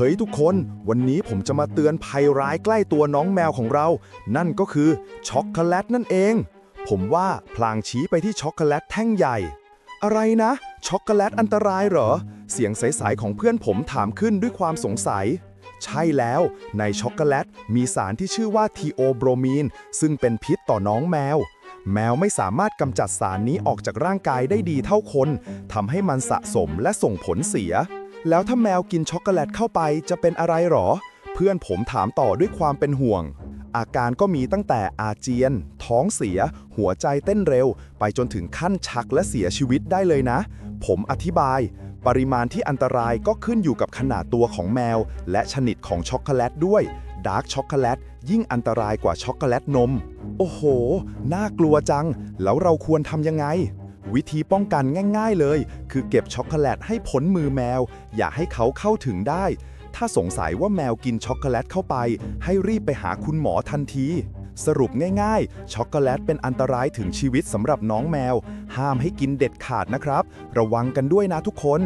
เฮ้ยทุกคน วันนี้ผมจะมาเตือนภัยร้ายใกล้ตัวน้องแมวของเรา นั่นก็คือช็อกโกแลตนั่นเอง ผมว่าพลางชี้ไปที่ช็อกโกแลตแท่งใหญ่ อะไรนะ ช็อกโกแลตอันตรายเหรอ เสียงใสๆของเพื่อนผมถามขึ้นด้วยความสงสัย ใช่แล้ว ในช็อกโกแลตมีสารที่ชื่อว่าทีโอโบรมีน ซึ่งเป็นพิษต่อน้องแมวแมวไม่สามารถกำจัดสารนี้ออกจากร่างกายได้ดีเท่าคนทำให้มันสะสมและส่งผลเสีย แล้วถ้าแมวกินช็อกโกแลตเข้าไปจะเป็นอะไรหรอ เพื่อนผมถามต่อด้วยความเป็นห่วง อาการก็มีตั้งแต่อาเจียน ท้องเสีย หัวใจเต้นเร็ว ไปจนถึงขั้นชักและเสียชีวิตได้เลยนะ ผมอธิบาย ปริมาณที่อันตรายก็ขึ้นอยู่กับขนาดตัวของแมว และชนิดของช็อกโกแลตด้วยดาร์กช็อกโกแลตยิ่งอันตรายกว่าช็อกโกแลตนม โอ้โห น่ากลัวจัง แล้วเราควรทำยังไง วิธีป้องกันง่าย ๆเลย คือเก็บช็อกโกแลตให้พ้นมือแมว อย่าให้เขาเข้าถึงได้ ถ้าสงสัยว่าแมวกินช็อกโกแลตเข้าไป ให้รีบไปหาคุณหมอทันที สรุปง่ายๆ ช็อกโกแลตเป็นอันตรายถึงชีวิตสำหรับน้องแมว ห้ามให้กินเด็ดขาดนะครับ ระวังกันด้วยนะทุกคน